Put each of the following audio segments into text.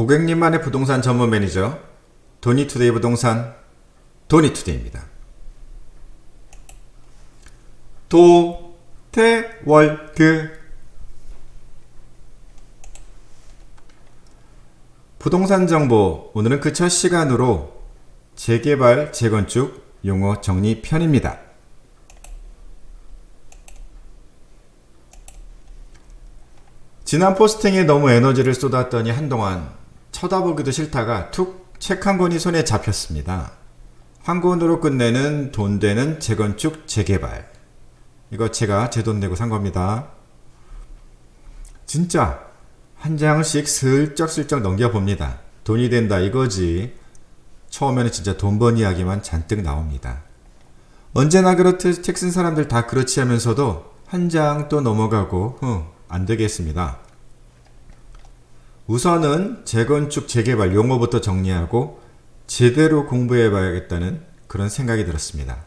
고객님만의 부동산 전문 매니저 도니투데이 부동산 도니투데이입니다. 도태월드 부동산 정보 오늘은 그 첫 시간으로 재개발 재건축 용어 정리 편입니다. 지난 포스팅에 너무 에너지를 쏟았더니 한동안 쳐다보기도 싫다가 툭 책 한 권이 손에 잡혔습니다. 한 권으로 끝내는 돈 되는 재건축 재개발. 이거 제가 제 돈 내고 산 겁니다. 진짜 한 장씩 슬쩍슬쩍 넘겨봅니다. 돈이 된다 이거지. 처음에는 진짜 돈 번 이야기만 잔뜩 나옵니다. 언제나 그렇듯 책 쓴 사람들 다 그렇지 하면서도 한 장 또 넘어가고 흥, 안 되겠습니다. 우선은 재건축 재개발 용어부터 정리하고 제대로 공부해 봐야겠다는 그런 생각이 들었습니다.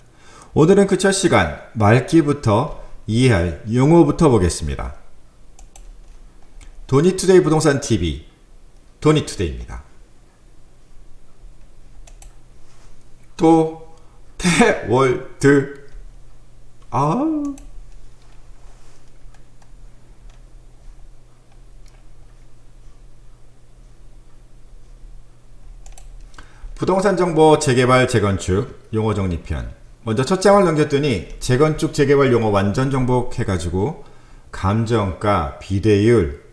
오늘은 그 첫 시간 말기부터 이해할 용어부터 보겠습니다. 도니투데이 부동산 TV 도니투데이입니다. 도태월드 아 부동산 정보 재개발 재건축 용어 정리편 먼저 첫 장을 넘겼더니 재건축 재개발 용어 완전 정복해가지고 감정가 비대율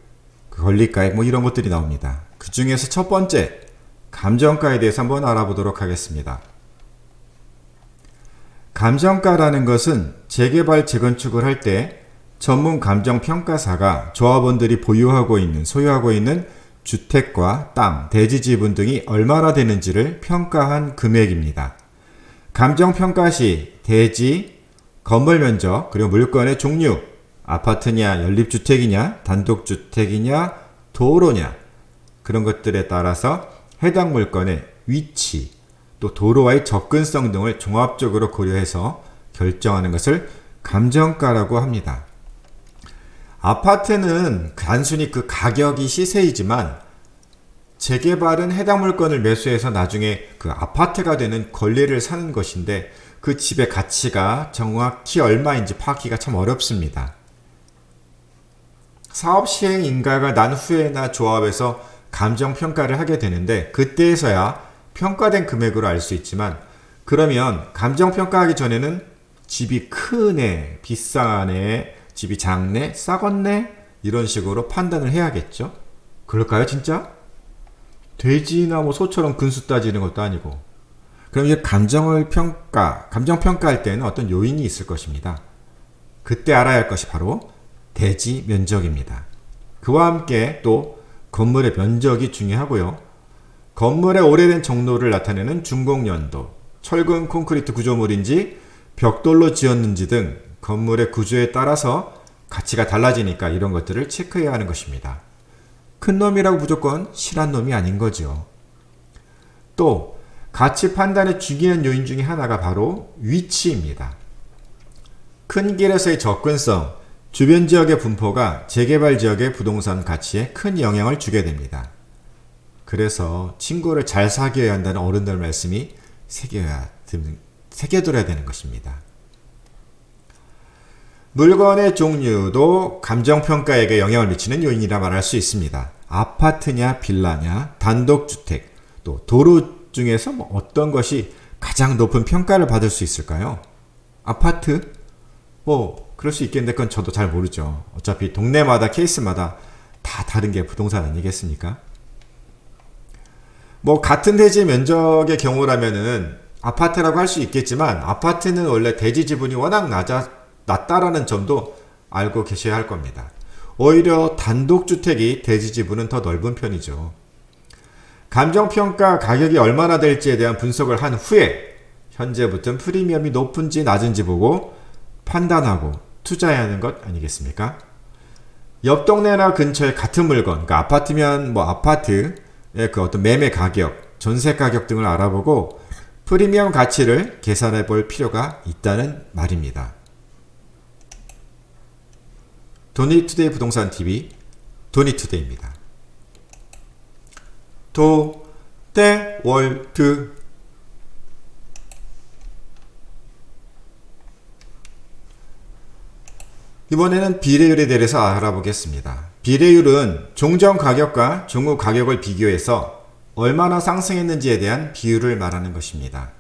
그 권리가액 뭐 이런 것들이 나옵니다. 그 중에서 첫 번째 감정가에 대해서 한번 알아보도록 하겠습니다. 감정가라는 것은 재개발 재건축을 할 때 전문 감정 평가사가 조합원들이 보유하고 있는 소유하고 있는 주택과 땅, 대지 지분 등이 얼마나 되는지를 평가한 금액입니다. 감정 평가 시 대지, 건물 면적, 그리고 물건의 종류, 아파트냐, 연립주택이냐, 단독주택이냐, 도로냐, 그런 것들에 따라서 해당 물건의 위치, 또 도로와의 접근성 등을 종합적으로 고려해서 결정하는 것을 감정가라고 합니다. 아파트는 단순히 그 가격이 시세이지만 재개발은 해당 물건을 매수해서 나중에 그 아파트가 되는 권리를 사는 것인데 그 집의 가치가 정확히 얼마인지 파악하기가 참 어렵습니다. 사업 시행 인가가 난 후에나 조합에서 감정 평가를 하게 되는데 그때에서야 평가된 금액으로 알 수 있지만 그러면 감정 평가하기 전에는 집이 크네, 비싸네, 집이 작네, 싸겄네 이런 식으로 판단을 해야겠죠. 그럴까요, 진짜? 돼지나 뭐 소처럼 근수 따지는 것도 아니고. 그럼 이제 감정을 평가, 감정 평가할 때는 어떤 요인이 있을 것입니다. 그때 알아야 할 것이 바로 대지 면적입니다. 그와 함께 또 건물의 면적이 중요하고요. 건물의 오래된 정로를 나타내는 준공연도, 철근 콘크리트 구조물인지 벽돌로 지었는지 등 건물의 구조에 따라서 가치가 달라지니까 이런 것들을 체크해야 하는 것입니다. 큰 놈이라고 무조건 실한 놈이 아닌 거죠. 또 가치 판단의 중요한 요인 중에 하나가 바로 위치입니다. 큰 길에서의 접근성, 주변 지역의 분포가 재개발 지역의 부동산 가치에 큰 영향을 주게 됩니다. 그래서 친구를 잘 사귀어야 한다는 어른들 말씀이 새겨야, 새겨둬야 되는 것입니다. 물건의 종류도 감정평가에게 영향을 미치는 요인이라 말할 수 있습니다. 아파트냐, 빌라냐, 단독주택, 또 도로 중에서 뭐 어떤 것이 가장 높은 평가를 받을 수 있을까요? 아파트? 뭐, 그럴 수 있겠는데 그건 저도 잘 모르죠. 어차피 동네마다 케이스마다 다 다른 게 부동산 아니겠습니까? 뭐, 같은 대지 면적의 경우라면은 아파트라고 할 수 있겠지만 아파트는 원래 대지 지분이 워낙 낮아 낮다라는 점도 알고 계셔야 할 겁니다. 오히려 단독주택이 대지 지분은 더 넓은 편이죠. 감정평가 가격이 얼마나 될지에 대한 분석을 한 후에 현재부터 프리미엄이 높은지 낮은지 보고 판단하고 투자해야 하는 것 아니겠습니까? 옆 동네나 근처에 같은 물건, 그러니까 아파트면 뭐 아파트의 그 어떤 매매 가격, 전세 가격 등을 알아보고 프리미엄 가치를 계산해 볼 필요가 있다는 말입니다. 도니투데이 부동산 TV 도니투데이입니다. 도, 대, 월, 드. 이번에는 비례율에 대해서 알아보겠습니다. 비례율은 종전 가격과 종후 가격을 비교해서 얼마나 상승했는지에 대한 비율을 말하는 것입니다.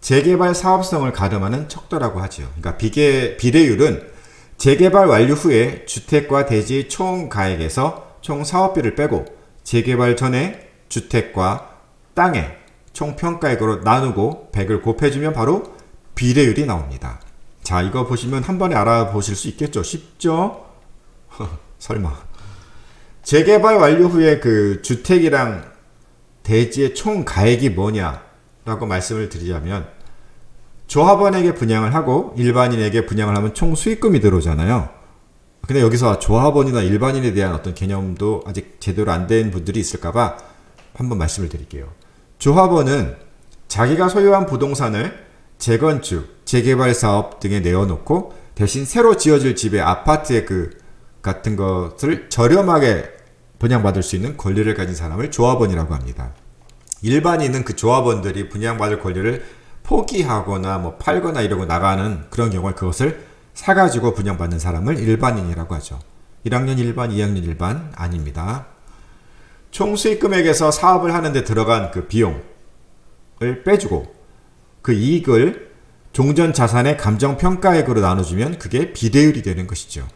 재개발 사업성을 가름하는 척도라고 하죠. 그러니까 비계, 비례율은 재개발 완료 후에 주택과 대지의 총 가액에서 총 사업비를 빼고 재개발 전에 주택과 땅의 총 평가액으로 나누고 100을 곱해주면 바로 비례율이 나옵니다. 자, 이거 보시면 한 번에 알아보실 수 있겠죠? 쉽죠? 설마. 재개발 완료 후에 그 주택이랑 대지의 총 가액이 뭐냐라고 말씀을 드리자면 조합원에게 분양을 하고 일반인에게 분양을 하면 총 수익금이 들어오잖아요. 근데 여기서 조합원이나 일반인에 대한 어떤 개념도 아직 제대로 안 된 분들이 있을까봐 한번 말씀을 드릴게요. 조합원은 자기가 소유한 부동산을 재건축, 재개발 사업 등에 내어놓고 대신 새로 지어질 집의 아파트의 그 같은 것을 저렴하게 분양받을 수 있는 권리를 가진 사람을 조합원이라고 합니다. 일반인은 그 조합원들이 분양받을 권리를 포기하거나 뭐 팔거나 이러고 나가는 그런 경우에 그것을 사가지고 분양받는 사람을 일반인이라고 하죠. 1학년 일반, 2학년 일반 아닙니다. 총 수익 금액에서 사업을 하는데 들어간 그 비용을 빼주고 그 이익을 종전 자산의 감정 평가액으로 나눠주면 그게 비대율이 되는 것이죠.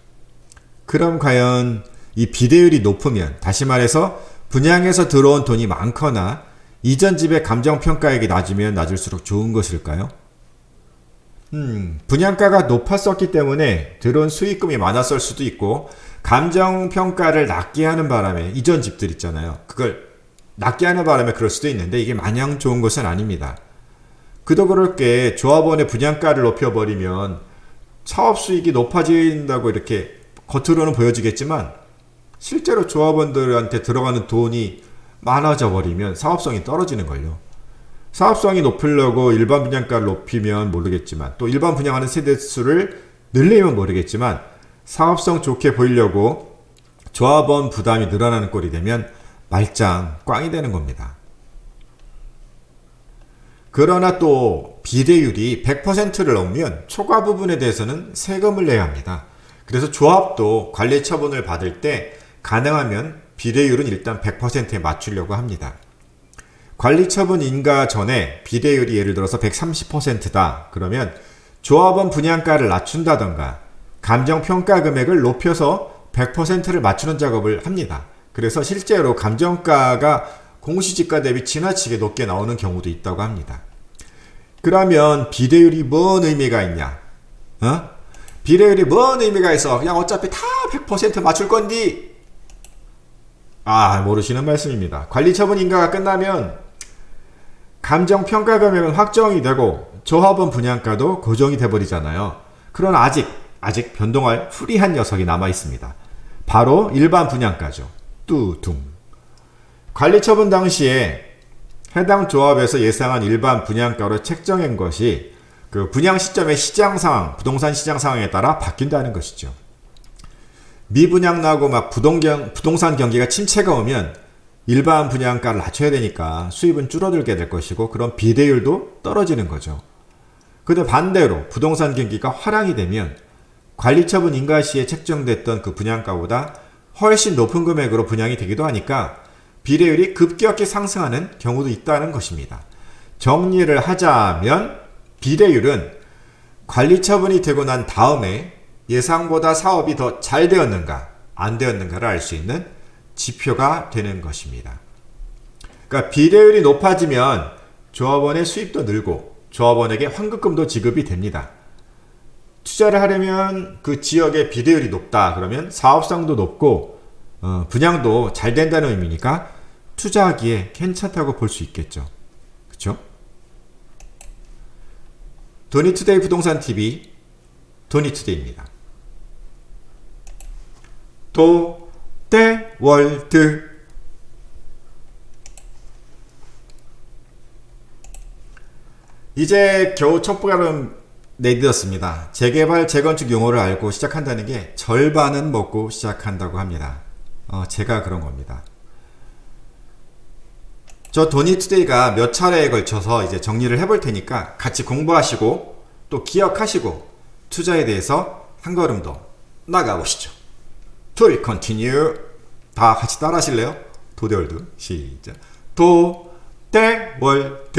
그럼 과연 이 비대율이 높으면 다시 말해서 분양에서 들어온 돈이 많거나 이전 집의 감정 평가액이 낮으면 낮을수록 좋은 것일까요? 음, 분양가가 높았었기 때문에 들어온 수익금이 많았을 수도 있고 감정 평가를 낮게 하는 바람에 이전 집들 있잖아요. 그걸 낮게 하는 바람에 그럴 수도 있는데 이게 마냥 좋은 것은 아닙니다. 그도 그럴 게 조합원의 분양가를 높여버리면 사업 수익이 높아진다고 이렇게 겉으로는 보여지겠지만 실제로 조합원들한테 들어가는 돈이 많아져 버리면 사업성이 떨어지는 걸요. 사업성이 높이려고 일반 분양가를 높이면 모르겠지만 또 일반 분양하는 세대 수를 늘리면 모르겠지만 사업성 좋게 보이려고 조합원 부담이 늘어나는 꼴이 되면 말짱 꽝이 되는 겁니다. 그러나 또 비례율이 100%를 넘으면 초과 부분에 대해서는 세금을 내야 합니다. 그래서 조합도 관리 처분을 받을 때 가능하면 비례율은 일단 100%에 맞추려고 합니다. 관리 처분 인가 전에 비례율이 예를 들어서 130%다. 그러면 조합원 분양가를 낮춘다던가 감정 평가 금액을 높여서 100%를 맞추는 작업을 합니다. 그래서 실제로 감정가가 공시지가 대비 지나치게 높게 나오는 경우도 있다고 합니다. 그러면 비례율이 뭔 의미가 있냐? 어? 비례율이 뭔 의미가 있어? 그냥 어차피 다 100% 맞출 건디. 아, 모르시는 말씀입니다. 관리처분 인가가 끝나면 감정 평가 금액은 확정이 되고 조합원 분양가도 고정이 돼버리잖아요. 그러나 아직, 아직 변동할 후리한 녀석이 남아 있습니다. 바로 일반 분양가죠. 뚜둥. 관리처분 당시에 해당 조합에서 예상한 일반 분양가로 책정한 것이 그 분양 시점의 시장 상황, 부동산 시장 상황에 따라 바뀐다는 것이죠. 미분양 나고 막 부동경, 부동산 경기가 침체가 오면 일반 분양가를 낮춰야 되니까 수입은 줄어들게 될 것이고 그런 비대율도 떨어지는 거죠. 근데 반대로 부동산 경기가 화랑이 되면 관리처분 인가 시에 책정됐던 그 분양가보다 훨씬 높은 금액으로 분양이 되기도 하니까 비례율이 급격히 상승하는 경우도 있다는 것입니다. 정리를 하자면 비례율은 관리 처분이 되고 난 다음에 예상보다 사업이 더 잘 되었는가, 안 되었는가를 알 수 있는 지표가 되는 것입니다. 그러니까 비례율이 높아지면 조합원의 수입도 늘고 조합원에게 환급금도 지급이 됩니다. 투자를 하려면 그 지역의 비례율이 높다 그러면 사업성도 높고 어, 분양도 잘 된다는 의미니까 투자하기에 괜찮다고 볼 수 있겠죠. 그렇죠? 도니투데이 부동산 TV 도니투데이입니다. 도떼월드 이제 겨우 첫 발음 내딛었습니다. 재개발, 재건축 용어를 알고 시작한다는 게 절반은 먹고 시작한다고 합니다. 어, 제가 그런 겁니다. 저 도니투데이가 몇 차례에 걸쳐서 이제 정리를 해볼 테니까 같이 공부하시고 또 기억하시고 투자에 대해서 한 걸음 더 나가보시죠. 스토리 컨티뉴 다 같이 따라 하실래요? 도대월드. 시작. 도대월드.